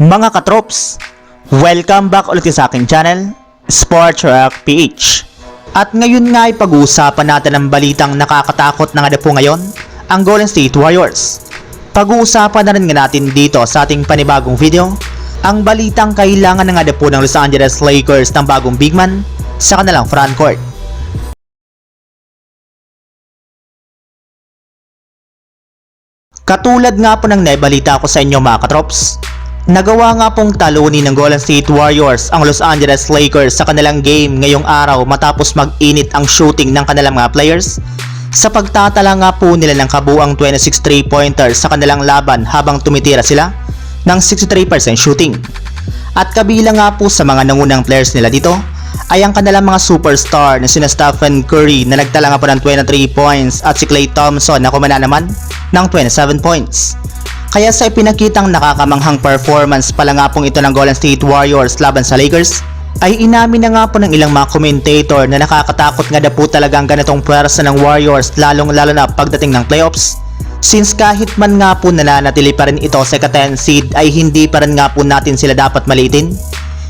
Mga katrops, welcome back ulit sa aking channel, Sports Rock PH. At ngayon nga ay pag-uusapan natin ang balitang nakakatakot na nga po ngayon, ang Golden State Warriors. Pag-uusapan na rin nga natin dito sa ating panibagong video, ang balitang kailangan na nga po ng Los Angeles Lakers ng bagong big man sa kanilang frontcourt. Katulad nga po ng naibalita ko sa inyo mga katrops, nagawa nga pong talunin ng Golden State Warriors ang Los Angeles Lakers sa kanilang game ngayong araw matapos mag-init ang shooting ng kanilang mga players sa pagtatala nga po nila ng kabuang 26 3-pointers sa kanilang laban habang tumitira sila ng 63% shooting. At kabilang nga po sa mga nangunang players nila dito ay ang kanilang mga superstar na sina Stephen Curry na nagtala nga po ng 23 points at si Klay Thompson na kumana naman ng 27 points. Kaya sa ipinakitang nakakamanghang performance pala nga pong ito ng Golden State Warriors laban sa Lakers, ay inamin na nga po ng ilang mga commentator na nakakatakot nga na po talaga ang ganitong pwersa ng Warriors lalong lalo na pagdating ng playoffs. Since kahit man nga po nananatili pa rin ito sa ka-10 seed ay hindi pa rin nga po natin sila dapat malitin.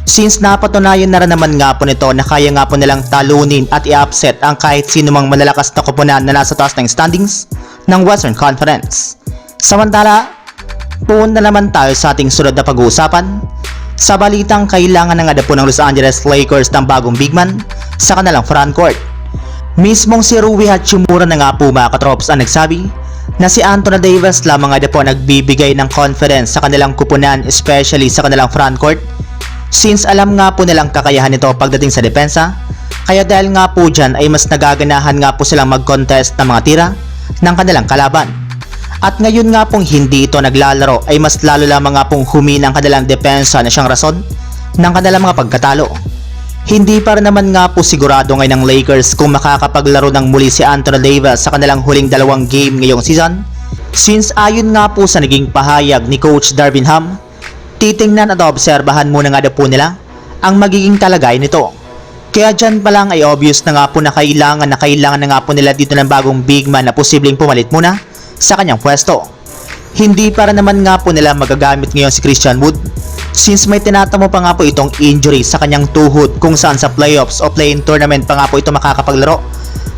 Since napatunayan na rin naman nga po nito na kaya nga po nilang talunin at i-upset ang kahit sino mang malalakas na kupunan na nasa taas ng standings ng Western Conference. Samantala, Puun na naman tayo sa ating sunod na pag-uusapan. Sa balitang kailangan na nga na po ng Los Angeles Lakers ng bagong big man sa kanilang frontcourt. Mismong si Rui Hachimura na nga po mga katrops ang nagsabi na si Anthony Davis lamang nga po nagbibigay ng confidence sa kanilang kupunan especially sa kanilang frontcourt since alam nga po nilang kakayahan nito pagdating sa depensa kaya dahil nga po dyan ay mas nagaganahan nga po silang mag-contest ng mga tira ng kanilang kalaban. At ngayon nga pong hindi ito naglalaro ay mas lalo lamang nga pong humina ang kanilang depensa na siyang rason ng kanilang mga pagkatalo. Hindi pa naman nga po sigurado ngayon ng Lakers kung makakapaglaro ng muli si Anthony Davis sa kanilang huling dalawang game ngayong season since ayon nga po sa naging pahayag ni Coach Darvin Ham, titingnan at obserbahan muna nga daw po nila ang magiging kalagay nito. Kaya dyan pa lang ay obvious na nga po na kailangan na kailangan na nga po nila dito ng bagong big man na posibleng pumalit muna sa kanyang pwesto. Hindi para naman nga po nila magagamit ngayon si Christian Wood since may tinatamo pa nga po itong injury sa kanyang tuhod kung saan sa playoffs o play-in tournament pa nga po ito makakapaglaro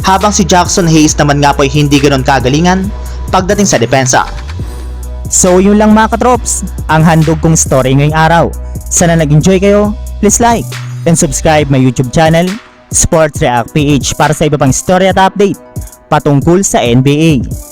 habang si Jackson Hayes naman nga po ay hindi ganoon kagalingan pagdating sa depensa. So yun lang mga katrops, ang handog kong story ngayong araw. Sana nag-enjoy kayo, please like and subscribe my YouTube channel, Sports React PH para sa iba pang story at update patungkol sa NBA.